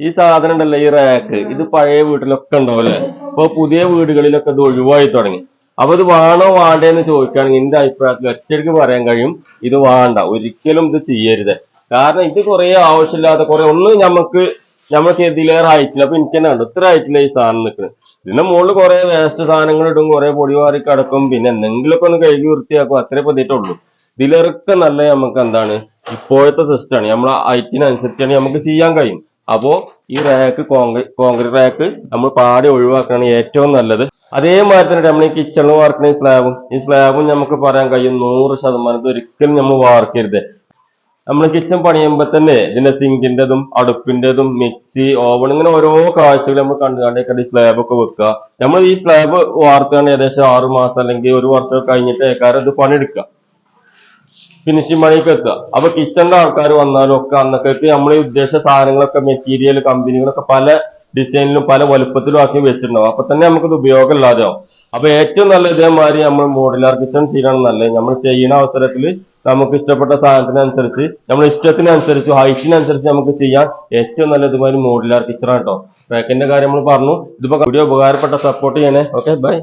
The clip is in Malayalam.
ഈ സാധനം ഉണ്ടല്ലോ ഈ റാക്ക് ഇത് പഴയ വീട്ടിലൊക്കെ ഉണ്ടാവല്ലേ? ഇപ്പൊ പുതിയ വീടുകളിലൊക്കെ ഇത് ഒഴിവായി തുടങ്ങി. അപ്പൊ ഇത് വേണോ വേണ്ടേന്ന് ചോദിക്കുകയാണെങ്കിൽ എന്റെ അഭിപ്രായത്തിൽ ഒറ്റയ്ക്ക് പറയാൻ കഴിയും ഇത് വേണ്ട. ഒരിക്കലും ഇത് ചെയ്യരുത്. കാരണം ഇത് കുറെ ആവശ്യമില്ലാത്ത കുറെ ഒന്ന് നമുക്ക് നമുക്ക് എതിലേറെ ആയിട്ടില്ല അപ്പൊ എനിക്ക് തന്നെ ഉണ്ട് ഇത്ര ആയിട്ടില്ല ഈ സാധനം നിൽക്കുന്നത് ഇതിന്റെ മുകളിൽ കുറെ വേസ്റ്റ് സാധനങ്ങൾ ഇടും കുറെ പൊടി വാരി കിടക്കും. പിന്നെ എന്തെങ്കിലുമൊക്കെ ഒന്ന് കഴുകി വൃത്തിയാക്കും അത്രേ പതിയിട്ടുള്ളൂ ഇതിലൊക്കെ നല്ല നമുക്ക് എന്താണ് ഇപ്പോഴത്തെ സിസ്റ്റമാണ് നമ്മളെ ഐറ്റിനനുസരിച്ചാണ് നമുക്ക് ചെയ്യാൻ കഴിയും. അപ്പോ ഈ റാക്ക് കോൺക്രീറ്റ് റാക്ക് നമ്മൾ പാടി ഒഴിവാക്കുകയാണ് ഏറ്റവും നല്ലത്. അതേമാതിരി തന്നെ നമ്മൾ ഈ കിച്ചണും വാർക്കണ സ്ലാബും ഈ സ്ലാബും നമുക്ക് പറയാൻ കഴിയും നൂറ് ശതമാനത്തിൽ ഒരിക്കലും നമ്മൾ വാർക്കരുത്. നമ്മൾ കിച്ചൺ പണിയുമ്പോൾ തന്നെ ഇതിന്റെ സിങ്കിന്റെതും അടുപ്പിന്റെതും മിക്സി ഓവൺ ഇങ്ങനെ ഓരോ കാഴ്ചകൾ നമ്മൾ കണ്ടു കണ്ടേക്കാണ്ട് ഈ സ്ലാബൊക്കെ വെക്കുക. നമ്മൾ ഈ സ്ലാബ് വാർക്കുകയാണ് ഏകദേശം ആറുമാസം അല്ലെങ്കിൽ ഒരു വർഷം കഴിഞ്ഞിട്ട് ഏക്കാരം ഇത് പണിയെടുക്കുക. ഫിനിഷിംഗ് പണിയൊക്കെ എത്തുക. അപ്പൊ കിച്ചണിന്റെ ആൾക്കാർ വന്നാലും ഒക്കെ അന്നൊക്കെ നമ്മൾ ഈ ഉദ്ദേശ സാധനങ്ങളൊക്കെ മെറ്റീരിയൽ കമ്പനികളൊക്കെ പല ഡിസൈനിലും പല വലുപ്പത്തിലും ആക്കി വെച്ചിട്ടുണ്ടാവും. അപ്പൊ തന്നെ നമുക്കിത് ഉപയോഗം ഇല്ലാതെയാവും അപ്പൊ ഏറ്റവും നല്ല ഇതേമാതിരി നമ്മൾ മോഡുലാർ കിച്ചൺ ചെയ്യണം നല്ലത്. നമ്മൾ ചെയ്യുന്ന അവസരത്തിൽ നമുക്ക് ഇഷ്ടപ്പെട്ട സാധനത്തിനനുസരിച്ച് നമ്മൾ ഇഷ്ടത്തിനനുസരിച്ച് ഹൈറ്റിനനുസരിച്ച് നമുക്ക് ചെയ്യാൻ ഏറ്റവും നല്ല ഇതുമാതിരി മോഡുലാർ കിച്ചൺ കേട്ടോ റാക്കിന്റെ കാര്യം നമ്മൾ പറഞ്ഞു. ഇതിപ്പോ വീഡിയോ ഉപകാരപ്പെട്ട സപ്പോർട്ട് ചെയ്യണേ. Okay bye